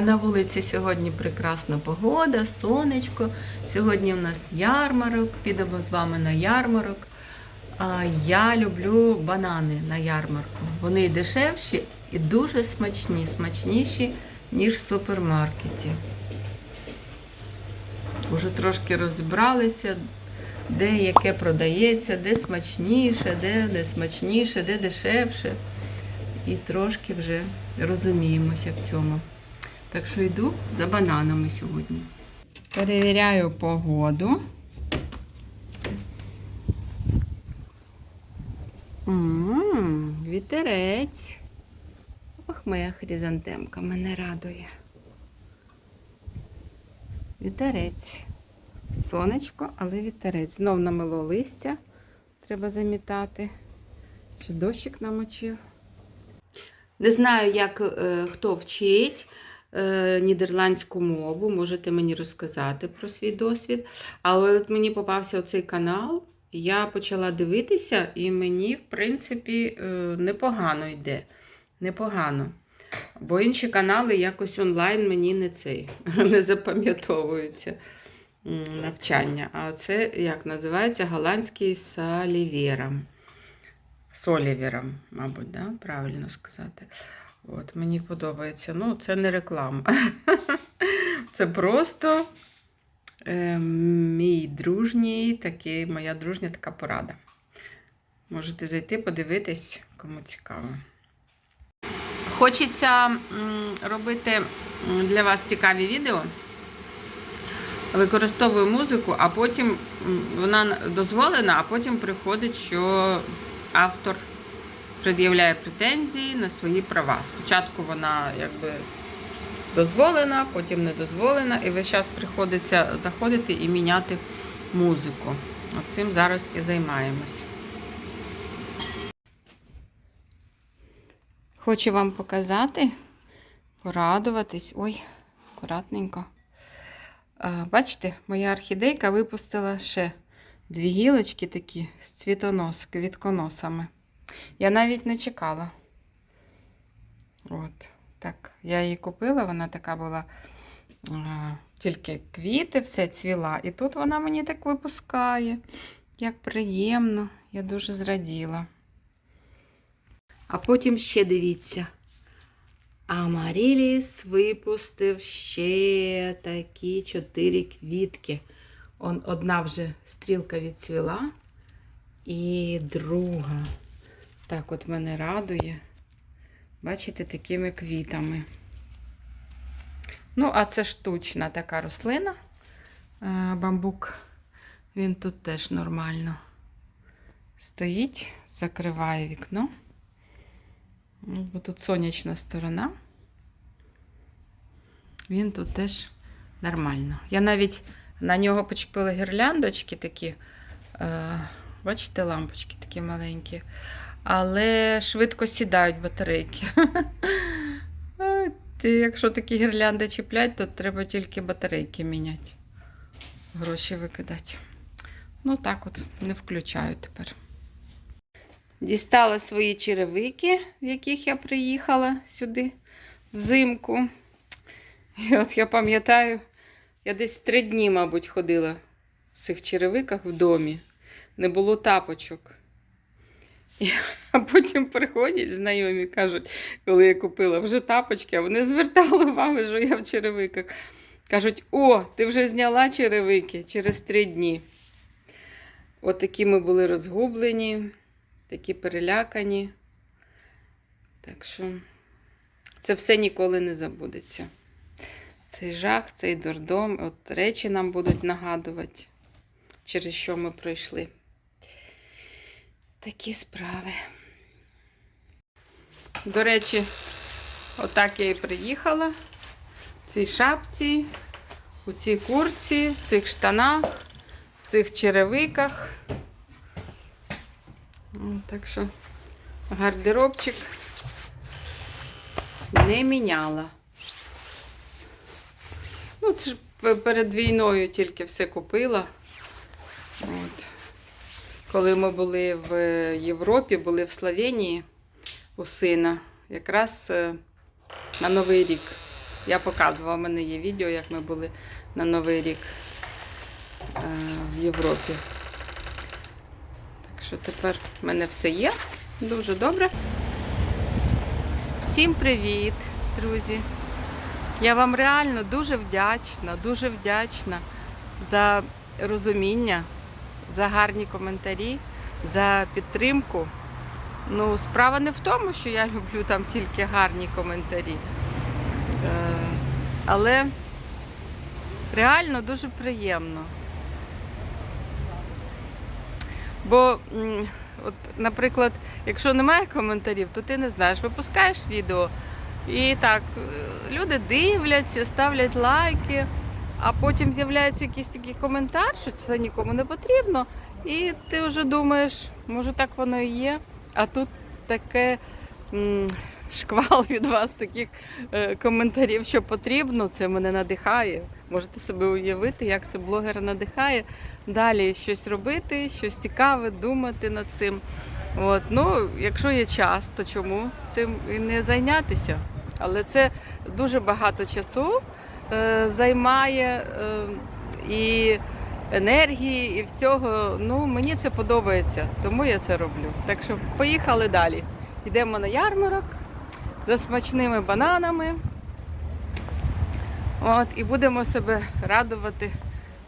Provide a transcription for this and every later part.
на вулиці сьогодні прекрасна погода, сонечко. Сьогодні в нас ярмарок, підемо з вами на ярмарок. А, Я люблю банани на ярмарку. Вони дешевші і дуже смачні, смачніші, ніж в супермаркеті. Уже трошки розібралися, де яке продається, де смачніше, де не смачніше, де дешевше. І трошки вже розуміємося в цьому. Так що йду за бананами сьогодні. Перевіряю погоду. М, Вітерець. Ох, моя хризантемка мене радує. Вітерець. Сонечко, але вітерець. Знов намило листя. Треба замітати. Чи дощик намочив. Не знаю, як е, хто вчить нідерландську мову. Можете мені розказати про свій досвід. Але от мені попався оцей канал. Я почала дивитися, і мені, в принципі, е, непогано йде. Непогано. Бо інші канали якось онлайн мені не цей не запам'ятовуються навчання. А це як називається голландський салівєром. Солівером, мабуть, да? правильно сказати. От, мені подобається. Ну, це не реклама. Це просто е, мій дружній, такий, моя дружня така порада. Можете зайти, подивитись, кому цікаво. Хочеться робити для вас цікаві відео. Використовую музику, а потім вона дозволена, а потім приходить, що автор пред'являє претензії на свої права. Спочатку вона якби дозволена, потім не дозволена, і весь час приходиться заходити і міняти музику. Оцим зараз і займаємось. Хочу вам показати, порадуватись. Ой, акуратненько. Бачите, моя орхідейка випустила ще дві гілочки такі з цвітонос, квітконосами. Я навіть не чекала. От, так, я її купила, вона така була а, тільки квіти, все цвіла. І тут вона мені так випускає. Як приємно, я дуже зраділа. А потім ще дивіться. Амаріліс випустив ще такі чотири квітки. Одна вже стрілка відцвіла, і друга. Так от мене радує. Бачите, такими квітами. Ну, а це штучна така рослина. Е, Бамбук. Він тут теж нормально стоїть, закриває вікно. Бо тут сонячна сторона. Він тут теж нормально. Я навіть на нього почепила гірляндочки такі. Е, бачите, лампочки такі маленькі. Але швидко сідають батарейки. Якщо такі гірлянди чіплять, то треба тільки батарейки міняти. Гроші викидати. Ну так от, не включаю тепер. Дістала свої черевики, в яких я приїхала сюди взимку. І от я пам'ятаю, я десь три дні, мабуть, ходила в цих черевиках в домі. Не було тапочок. А потім приходять знайомі, кажуть, коли я купила вже тапочки, а вони звертали увагу, що я в черевиках. Кажуть, о, ти вже зняла черевики через три дні. От такі ми були розгублені, такі перелякані. Так що це все ніколи не забудеться. Цей жах, цей дурдом, от речі нам будуть нагадувати, через що ми пройшли. Такі справи. До речі, отак я і приїхала. В цій шапці, у цій курці, в цих штанах, в цих черевиках. Ну, Так що гардеробчик не міняла. Ну, це ж перед війною тільки все купила. Коли ми були в Європі, були в Словенії у сина, якраз е, на Новий рік Я показувала, у мене є відео, як ми були на Новий рік е, в Європі. Так що тепер в мене все є. Дуже добре. Всім привіт, друзі! Я вам реально дуже вдячна, дуже вдячна за розуміння, за гарні коментарі, за підтримку. Ну, справа не в тому, що я люблю там тільки гарні коментарі. Е, але реально дуже приємно. Бо, от, наприклад, якщо немає коментарів, то ти не знаєш, випускаєш відео і так, е, люди дивляться, ставлять лайки, а потім з'являється якийсь такий коментар, що це нікому не потрібно, і ти вже думаєш, може так воно і є, а тут таке м, шквал від вас таких е, коментарів, що потрібно, це мене надихає. Можете собі уявити, як це блогера надихає далі щось робити, щось цікаве, думати над цим. От, ну, якщо є час, то чому цим і не зайнятися? Але це дуже багато часу займає е, і енергії, і всього. Ну, мені це подобається, тому я це роблю. Так що поїхали далі. Йдемо на ярмарок за смачними бананами. От, і будемо себе радувати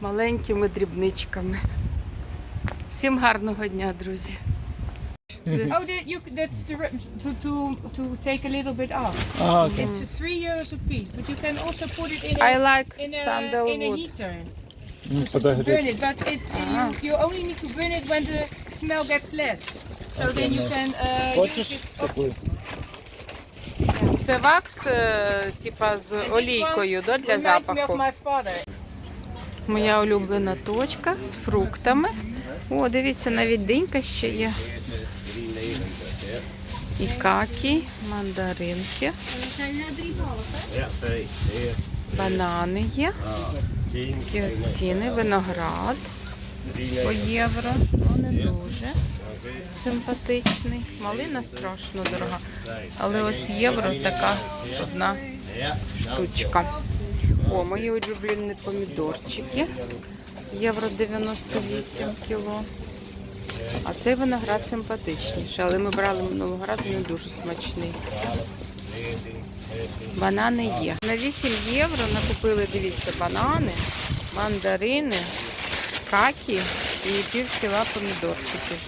маленькими дрібничками. Всім гарного дня, друзі! Oh, that you, that's the to, to to take a little bit off. Ah, okay. It's three euros a piece, but you can also put it in a, I like in a, in a sandalwood. heater. Mm, to burn it, but it, Ah. you, you only need to burn it when the smell gets less. So then you can uh, use Хочешь it. такую? Це вакс, е, типа з олійкою, да, для reminds me of запаху. my father. Моя улюблена точка з фруктами. О, дивіться, навіть динька ще є. І какі, мандаринки, банани є, такі ціни, виноград по євро. Ну, не дуже симпатичний. Малина страшно дорога. Але ось євро така одна штучка. О, мої улюблені помідорчики. Євро 98 кіло. А цей виноград симпатичніший, але ми брали минулого разу, не дуже смачний. Банани є. На 8 євро накупили, дивіться, банани, мандарини, какі і пів кіла помідорчиків.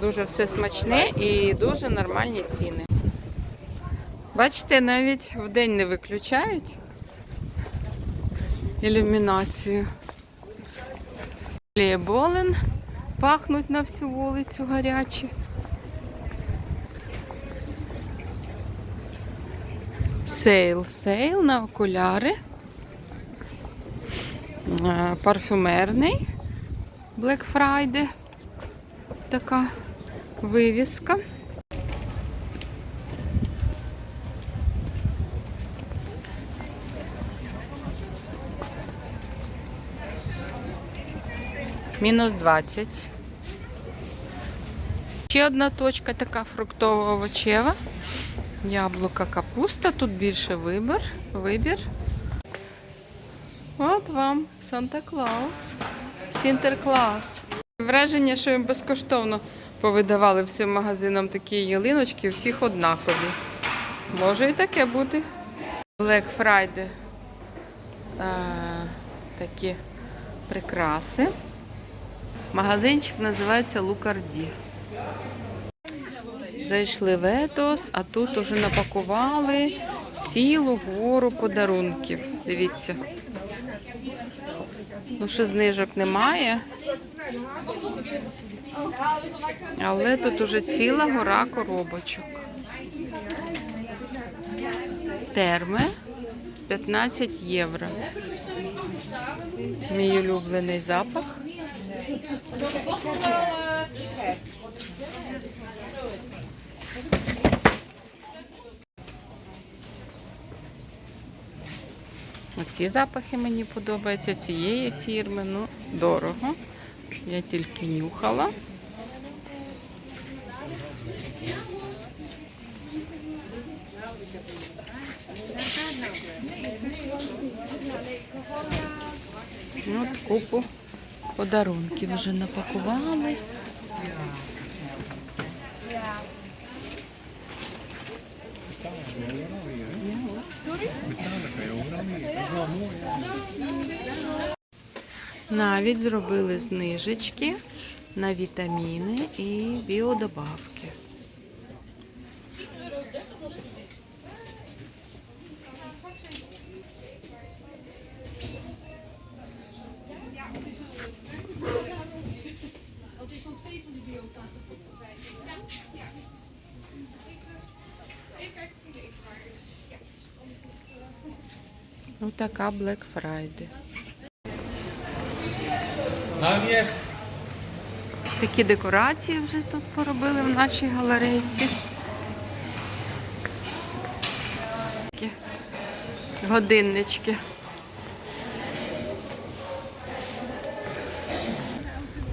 Дуже все смачне і дуже нормальні ціни. Бачите, навіть в день не виключають ілюмінацію. Болен пахнуть на всю вулицю гарячі. Сейл, сейл на окуляри. Е, Парфюмерний Black Friday. Така вивіска. Мінус 20. Ще одна точка така фруктово овочева. Яблука, капуста. Тут більше вибір. вибір. От вам Санта-Клаус. Сінтерклас. Враження, що їм безкоштовно повидавали всім магазинам такі ялиночки, всіх однакові. Може і таке бути. Black Friday. А, такі прикраси. Магазинчик називається Лукарді. Зайшли в Етос, а тут уже напакували цілу гору подарунків. Дивіться. Ну, ще знижок немає. Але тут уже ціла гора коробочок. Терми 15 євро. Мій улюблений запах. Оці запахи мені подобаються цієї фірми. Ну, дорого. Я тільки нюхала. Ну, От купу подарунків вже напакували. Навіть зробили знижечки на вітаміни і біодобавки. Ну, така Black Friday. Такі декорації вже тут поробили в нашій галерейці. Такі годиннички.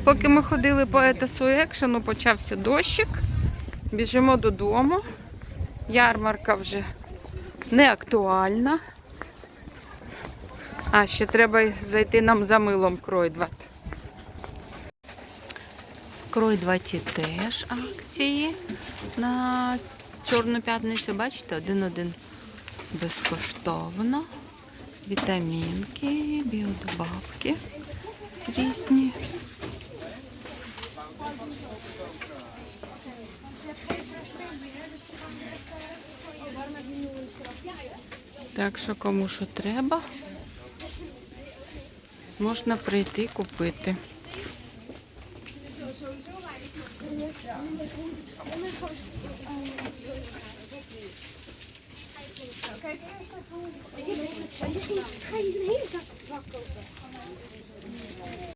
Поки ми ходили по етасу екшену, почався дощик. Біжимо додому. Ярмарка вже не актуальна. А, ще треба зайти нам за милом Кройдват. Кройдваті теж акції на Чорну п'ятницю. Бачите, один-один безкоштовно. Вітамінки, біодобавки різні. Так що кому що треба, можна прийти купити. Hele zak bakken?